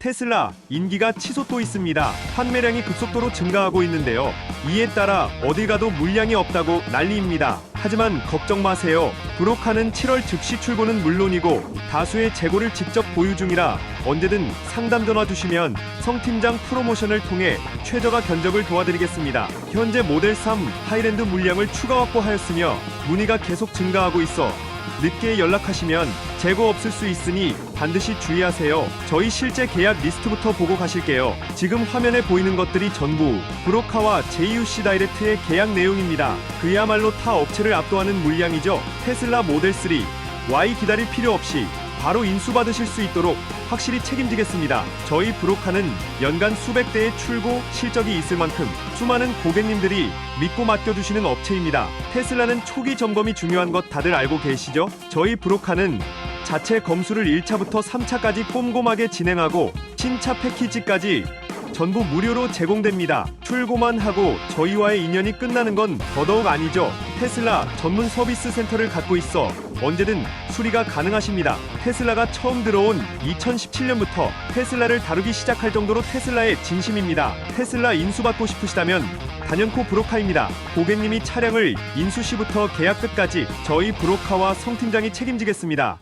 테슬라 인기가 치솟고 있습니다. 판매량이 급속도로 증가하고 있는데요. 이에 따라 어딜 가도 물량이 없다고 난리입니다. 하지만 걱정 마세요. 브로카는 7월 즉시 출고는 물론이고 다수의 재고를 직접 보유 중이라 언제든 상담 전화 주시면 성 팀장 프로모션을 통해 최저가 견적을 도와드리겠습니다. 현재 모델 3 하이랜드 물량을 추가 확보하였으며 문의가 계속 증가하고 있어 늦게 연락하시면 재고 없을 수 있으니 반드시 주의하세요. 저희 실제 계약 리스트부터 보고 가실게요. 지금 화면에 보이는 것들이 전부 브로카와 JUC 다이렉트의 계약 내용입니다. 그야말로 타 업체를 압도하는 물량이죠. 테슬라 모델 3 Y 기다릴 필요 없이 바로 인수받으실 수 있도록 확실히 책임지겠습니다. 저희 브로카는 연간 수백 대의 출고 실적이 있을 만큼 수많은 고객님들이 믿고 맡겨주시는 업체입니다. 테슬라는 초기 점검이 중요한 것 다들 알고 계시죠? 저희 브로카는 자체 검수를 1차부터 3차까지 꼼꼼하게 진행하고 신차 패키지까지 전부 무료로 제공됩니다. 출고만 하고 저희와의 인연이 끝나는 건 더더욱 아니죠. 테슬라 전문 서비스 센터를 갖고 있어 언제든 수리가 가능하십니다. 테슬라가 처음 들어온 2017년부터 테슬라를 다루기 시작할 정도로 테슬라의 진심입니다. 테슬라 인수받고 싶으시다면 단연코 브로카입니다. 고객님이 차량을 인수 시부터 계약 끝까지 저희 브로카와 성 팀장이 책임지겠습니다.